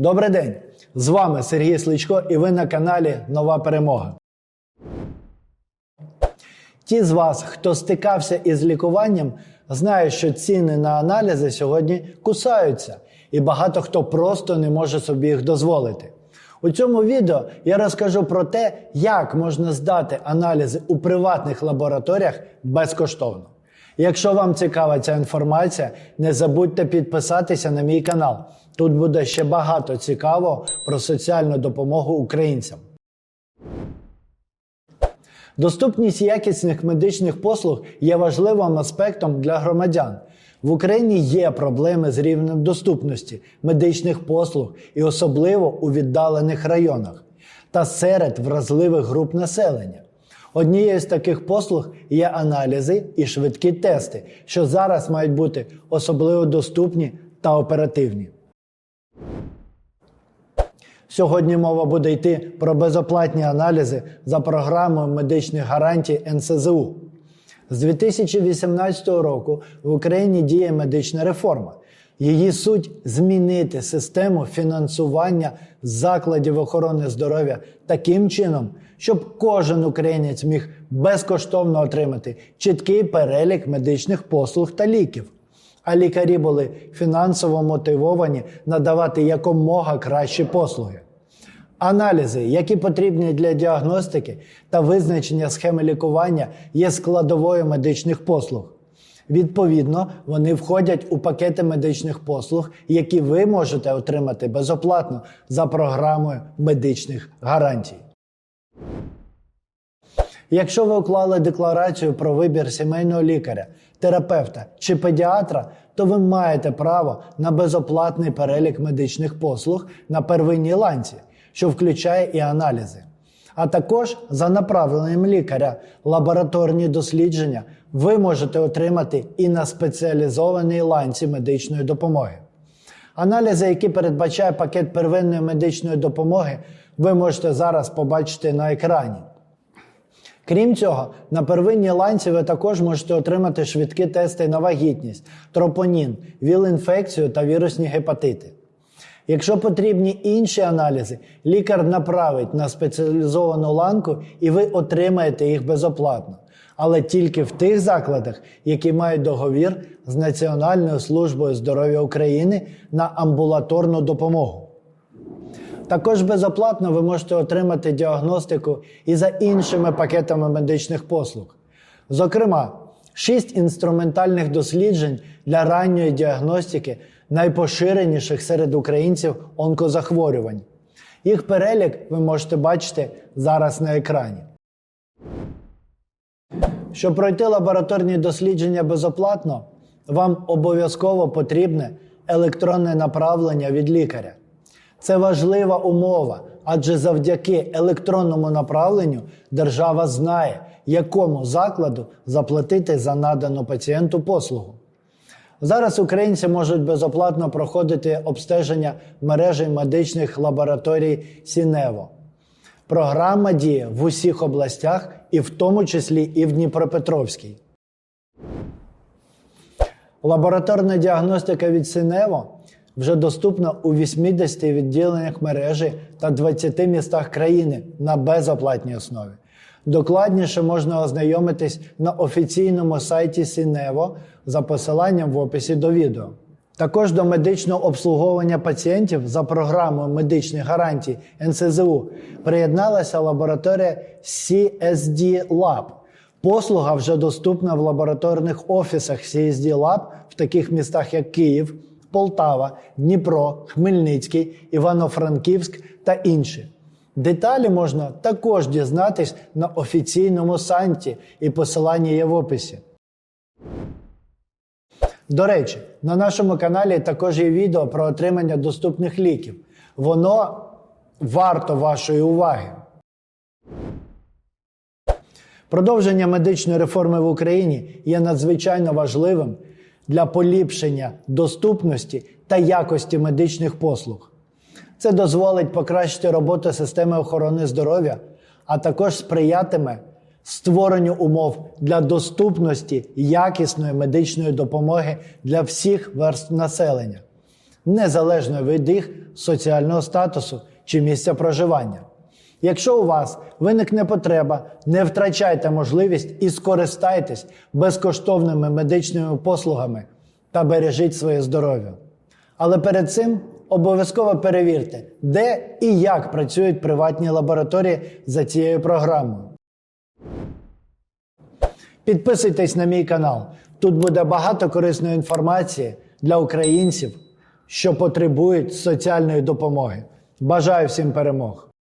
Добрий день! З вами Сергій Сличко і ви на каналі Нова Перемога. Ті з вас, хто стикався із лікуванням, знають, що ціни на аналізи сьогодні кусаються, і багато хто просто не може собі їх дозволити. У цьому відео я розкажу про те, як можна здати аналізи у приватних лабораторіях безкоштовно. Якщо вам цікава ця інформація, не забудьте підписатися на мій канал. Тут буде ще багато цікавого про соціальну допомогу українцям. Доступність якісних медичних послуг є важливим аспектом для громадян. В Україні є проблеми з рівнем доступності медичних послуг і особливо у віддалених районах та серед вразливих груп населення. Однією з таких послуг є аналізи і швидкі тести, що зараз мають бути особливо доступні та оперативні. Сьогодні мова буде йти про безоплатні аналізи за програмою медичних гарантій НСЗУ. З 2018 року в Україні діє медична реформа. Її суть змінити систему фінансування закладів охорони здоров'я таким чином, щоб кожен українець міг безкоштовно отримати чіткий перелік медичних послуг та ліків. А лікарі були фінансово мотивовані надавати якомога кращі послуги. Аналізи, які потрібні для діагностики та визначення схеми лікування, є складовою медичних послуг. Відповідно, вони входять у пакети медичних послуг, які ви можете отримати безоплатно за програмою медичних гарантій. Якщо ви уклали декларацію про вибір сімейного лікаря, терапевта чи педіатра, то ви маєте право на безоплатний перелік медичних послуг на первинній ланці, що включає і аналізи. А також за направленням лікаря лабораторні дослідження ви можете отримати і на спеціалізованій ланці медичної допомоги. Аналізи, які передбачає пакет первинної медичної допомоги, ви можете зараз побачити на екрані. Крім цього, на первинній ланці ви також можете отримати швидкі тести на вагітність, тропонін, віл-інфекцію та вірусні гепатити. Якщо потрібні інші аналізи, лікар направить на спеціалізовану ланку і ви отримаєте їх безоплатно, але тільки в тих закладах, які мають договір з Національною службою здоров'я України на амбулаторну допомогу. Також безоплатно ви можете отримати діагностику і за іншими пакетами медичних послуг. Зокрема, 6 інструментальних досліджень для ранньої діагностики найпоширеніших серед українців онкозахворювань. Їх перелік ви можете бачити зараз на екрані. Щоб пройти лабораторні дослідження безоплатно, вам обов'язково потрібне електронне направлення від лікаря. Це важлива умова, адже завдяки електронному направленню держава знає, якому закладу заплатити за надану пацієнту послугу. Зараз українці можуть безоплатно проходити обстеження мережі медичних лабораторій Сінево. Програма діє в усіх областях, і в тому числі і в Дніпропетровській. Лабораторна діагностика від Сінево вже доступна у 80 відділеннях мережі та 20 містах країни на безоплатній основі. Докладніше можна ознайомитись на офіційному сайті Сінево за посиланням в описі до відео. Також до медичного обслуговування пацієнтів за програмою медичних гарантій НСЗУ приєдналася лабораторія CSD Lab. Послуга вже доступна в лабораторних офісах CSD Lab в таких містах, як Київ, Полтава, Дніпро, Хмельницький, Івано-Франківськ та інші. Деталі можна також дізнатись на офіційному сайті і посилання є в описі. До речі, на нашому каналі також є відео про отримання доступних ліків. Воно варто вашої уваги. Продовження медичної реформи в Україні є надзвичайно важливим для поліпшення доступності та якості медичних послуг. Це дозволить покращити роботу системи охорони здоров'я, а також сприятиме створенню умов для доступності якісної медичної допомоги для всіх верств населення, незалежно від їх соціального статусу чи місця проживання. Якщо у вас виникне потреба, не втрачайте можливість і скористайтесь безкоштовними медичними послугами та бережіть своє здоров'я. Але перед цим обов'язково перевірте, де і як працюють приватні лабораторії за цією програмою. Підписуйтесь на мій канал. Тут буде багато корисної інформації для українців, що потребують соціальної допомоги. Бажаю всім перемог!